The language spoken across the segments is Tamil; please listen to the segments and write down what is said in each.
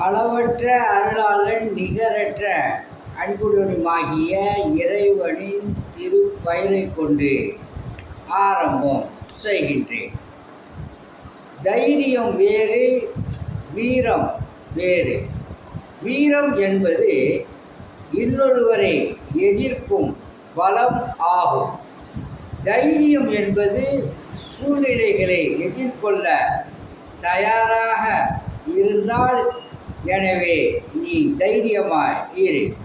அளவற்ற அருளாளன் நிகரற்ற அன்புடனுமாகிய இறைவனின் திருப்பயிரை கொண்டு ஆரம்பம் செய்கின்றேன். தைரியம் வேறு வீரம் வேறு. வீரம் என்பது இன்னொருவரை எதிர்க்கும் பலம் ஆகும். தைரியம் என்பது சூழ்நிலைகளை எதிர்கொள்ள தயாராக இருந்தால் எனவே நீ தைரியமாய் இரு.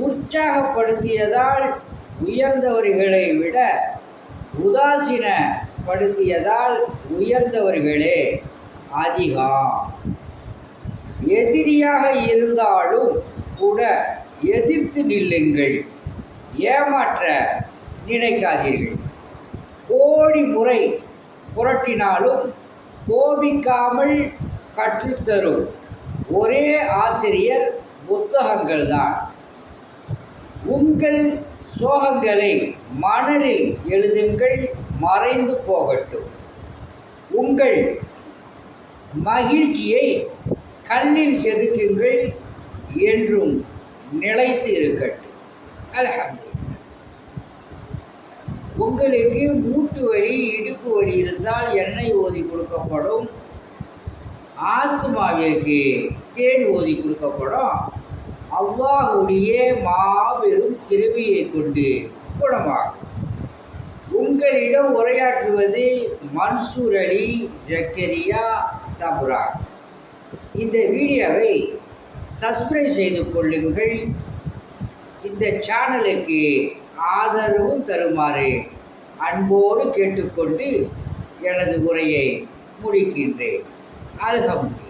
உற்சாகப்படுத்தியதால் உயர்ந்தவர்களை விட உதாசீனப்படுத்தியதால் உயர்ந்தவர்களே அதிகம். எதிரியாக இருந்தாலும் கூட எதிர்த்து நில்லுங்கள். ஏமாற்ற நினைக்காதீர்கள். கோடி முறை புரட்டினாலும் கோபிக்காமல் கற்றுத்தரும். ஒரே ஆசிரியர் புத்தகங்கள் தான் உங்கள் சோகங்களை மணலில் எழுதுங்கள் மறைந்து போகட்டும். உங்கள் மகிழ்ச்சியை கல்லில் செதுக்குங்கள் என்றும் நிலைத்து இருக்கட்டும். அல்ஹம்துலில்லாஹ். உங்களுக்கு மூட்டு வலி இடுப்பு வலி இருந்தால் எண்ணெய் ஓதி கொடுக்கப்படும். ஆஸ்துமாவிற்கு தேன் ஓதி கொடுக்கப்படும். அவ்வாவுடைய மாபெரும் கிருமியை கொண்டு குணமாகும். உங்களிடம் உரையாற்றுவது மன்சூர் அலி ஜக்கரியா தபுரா. இந்த வீடியோவை சப்ஸ்கிரைப் செய்து கொள்ளுங்கள். இந்த சேனலுக்கு ஆதரவும் தருமாறு அன்போடு கேட்டுக்கொண்டு எனது உரையை முடிக்கின்றேன். அல்ஹம்துலில்லாஹ்